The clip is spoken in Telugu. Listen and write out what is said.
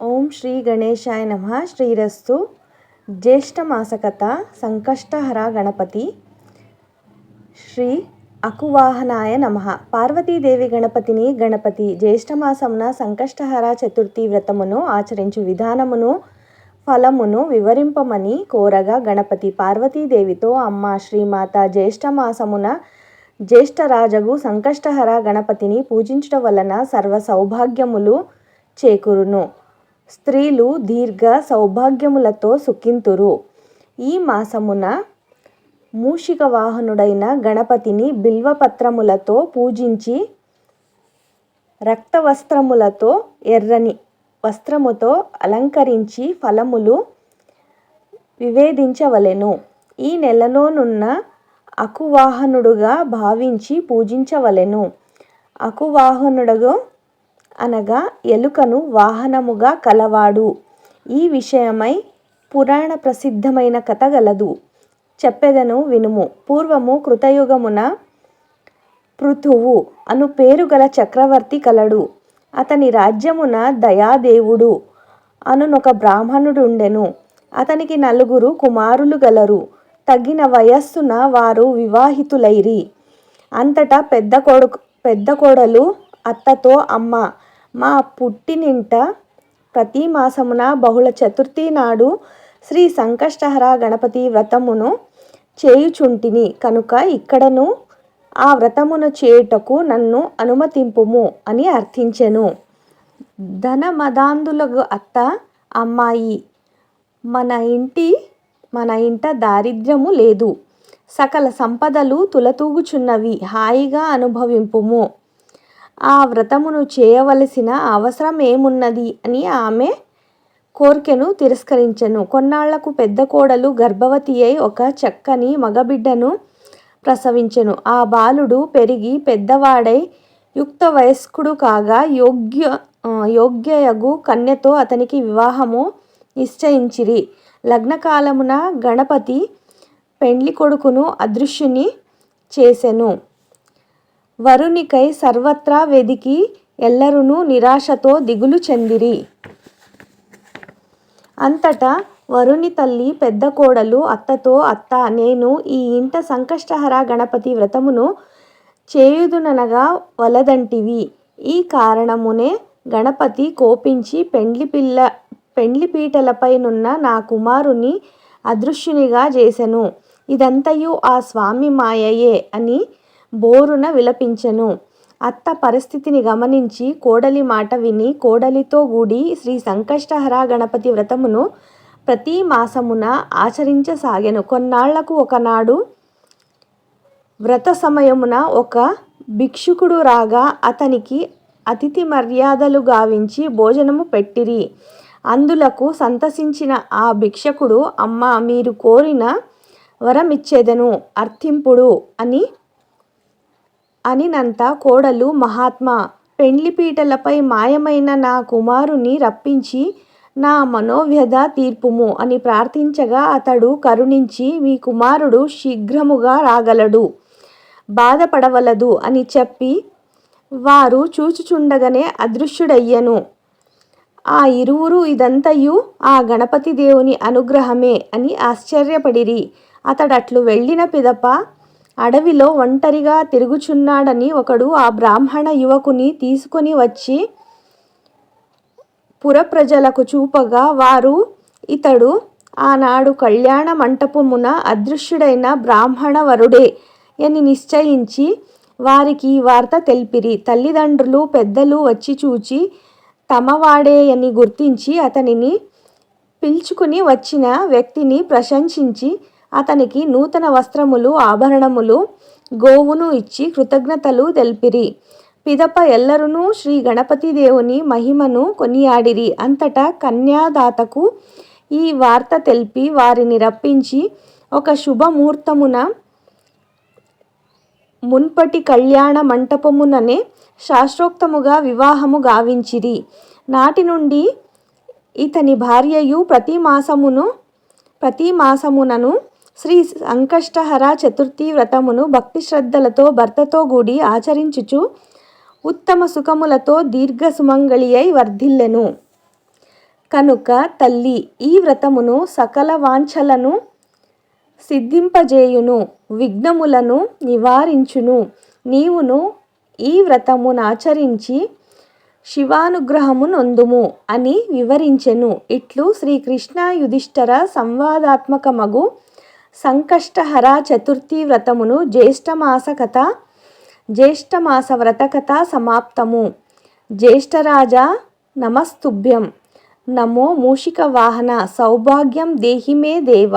ఓం శ్రీ గణేశాయ నమ. శ్రీరస్తు. జ్యేష్ఠమాసకత సంకష్టహర గణపతి. శ్రీ అకువాహనాయ నమ. పార్వతీదేవి గణపతిని గణపతి జ్యేష్ఠమాసమున సంకష్టహర చతుర్థి వ్రతమును ఆచరించు విధానమును ఫలమును వివరింపమని కోరగా గణపతి పార్వతీదేవితో అమ్మ శ్రీమాత జ్యేష్ఠమాసమున జ్యేష్ఠరాజగు సంకష్టహర గణపతిని పూజించుట వలన సర్వ సౌభాగ్యములు చేకూరును. స్త్రీలు దీర్ఘ సౌభాగ్యములతో సుఖింతురు. ఈ మాసమున మూషిక వాహనుడైన గణపతిని బిల్వపత్రములతో పూజించి రక్తవస్త్రములతో ఎర్రని వస్త్రముతో అలంకరించి ఫలములు వివేదించవలెను. ఈ నెలలోనున్న అకువాహనుడుగా భావించి పూజించవలెను. అకువాహనుడుగా అనగా ఎలుకను వాహనముగా కలవాడు. ఈ విషయమై పురాణ ప్రసిద్ధమైన కథ గలదు. చెప్పెదను వినుము. పూర్వము కృతయుగమున పృథువు అను పేరు గల చక్రవర్తి కలడు. అతని రాజ్యమున దయాదేవుడు అనునొక బ్రాహ్మణుడుండెను. అతనికి నలుగురు కుమారులు గలరు. తగిన వయస్సున వారు వివాహితులైరి. అంతటా పెద్ద కొడుకు పెద్ద కోడలు అత్తతో అమ్మ. మా పుట్టినింట ప్రతి మాసమున బహుళ చతుర్థి నాడు శ్రీ సంకష్టహర గణపతి వ్రతమును చేయుచుంటిని. కనుక ఇక్కడను ఆ వ్రతమును చేయుటకు నన్ను అనుమతింపుము అని అర్థించెను. ధనమదాంధులకు అత్త అమ్మాయి మన ఇంటి మన ఇంట దారిద్ర్యము లేదు. సకల సంపదలు తులతూగుచున్నవి. హాయిగా అనుభవింపుము. ఆ వ్రతమును చేయవలసిన అవసరం ఏమున్నది అని ఆమె కోరికను తిరస్కరించెను. కొన్నాళ్ళకు పెద్ద కోడలు గర్భవతి అయి ఒక చక్కని మగబిడ్డను ప్రసవించెను. ఆ బాలుడు పెరిగి పెద్దవాడై యుక్త వయస్కుడు కాగా యోగ్య యోగ్యయగు కన్యతో అతనికి వివాహము నిశ్చయించిరి. లగ్నకాలమున గణపతి పెండ్లి కొడుకును అదృశ్యుని చేసెను. వరునికై సర్వత్రా వెదికి ఎల్లరునూ నిరాశతో దిగులు చెందిరి. అంతటా వరుని తల్లి పెద్ద కోడలు అత్తతో అత్త నేను ఈ ఇంట సంకష్టహర గణపతి వ్రతమును చేయుదుననగా వలదంటివి. ఈ కారణమునే గణపతి కోపించి పెండ్లి పిల్ల పెండ్లి పీటలపైనున్న నా కుమారుని అదృశ్యునిగా చేసెను. ఇదంతయు ఆ స్వామి మాయయే అని బోరున విలపించెను. అత్త పరిస్థితిని గమనించి కోడలి మాట విని కోడలితో గూడి శ్రీ సంకష్టహర గణపతి వ్రతమును ప్రతి మాసమున ఆచరించసాగాను. కొన్నాళ్ళకు ఒకనాడు వ్రత సమయమున ఒక భిక్షుకుడు రాగా అతనికి అతిథి మర్యాదలు గావించి భోజనము పెట్టిరి. అందులకు సంతసించిన ఆ భిక్షకుడు అమ్మ మీరు కోరిన వరమిచ్చేదను అర్థింపుడు అని అనినంత కోడలు మహాత్మా. పెండ్లిపీటలపై మాయమైన నా కుమారుని రప్పించి నా మనోవ్యధ తీర్పుము అని ప్రార్థించగా అతడు కరుణించి మీ కుమారుడు శీఘ్రముగా రాగలడు. బాధపడవలదు అని చెప్పి వారు చూచుచుండగానే అదృశ్యుడయ్యను. ఆ ఇరువురు ఇదంతయు ఆ గణపతి దేవుని అనుగ్రహమే అని ఆశ్చర్యపడిరి. అతడట్లు వెళ్ళిన పిదప అడవిలో ఒంటరిగా తిరుగుచున్నాడని ఒకడు ఆ బ్రాహ్మణ యువకుని తీసుకొని వచ్చి పురప్రజలకు చూపగా వారు ఇతడు ఆనాడు కళ్యాణ మంటపమున అదృశ్యుడైన బ్రాహ్మణ వరుడే అని నిశ్చయించి వారికి వార్త తెలిపిరి. తల్లిదండ్రులు పెద్దలు వచ్చి చూచి తమవాడే అని గుర్తించి అతనిని పిలుచుకుని వచ్చిన వ్యక్తిని ప్రశంసించి అతనికి నూతన వస్త్రములు ఆభరణములు గోవును ఇచ్చి కృతజ్ఞతలు తెలిపిరి. పిదప ఎల్లరునూ శ్రీ గణపతి దేవుని మహిమను కొనియాడిరి. అంతటా కన్యాదాతకు ఈ వార్త తెలిపి వారిని రప్పించి ఒక శుభముహూర్తమున మున్పటి కళ్యాణ మంటపముననే శాస్త్రోక్తముగా వివాహము గావించిరి. నాటి నుండి ఇతని భార్యయు ప్రతి మాసమును ప్రతి మాసమునను శ్రీ సంకష్టహర చతుర్థి వ్రతమును భక్తి శ్రద్ధలతో భర్తతో కూడి ఆచరించుచు ఉత్తమ సుఖములతో దీర్ఘ సుమంగళి అయి వర్ధిల్లెను. కనుక తల్లి ఈ వ్రతమును సకల వాంఛలను సిద్ధింపజేయును విఘ్నములను నివారించును. నీవును ఈ వ్రతమును ఆచరించి శివానుగ్రహము నొందుము అని వివరించెను. ఇట్లు శ్రీకృష్ణ యుధిష్ఠర సంవాదాత్మకమగు సంకష్టహర చతుర్థి వ్రతమును జ్యేష్ఠమాస కథ జ్యేష్ఠమాస వ్రత కథ సమాప్తము. జ్యేష్ఠరాజా నమస్తుభ్యం. నమో మూషిక వాహన సౌభాగ్యం దేహిమే దేవ.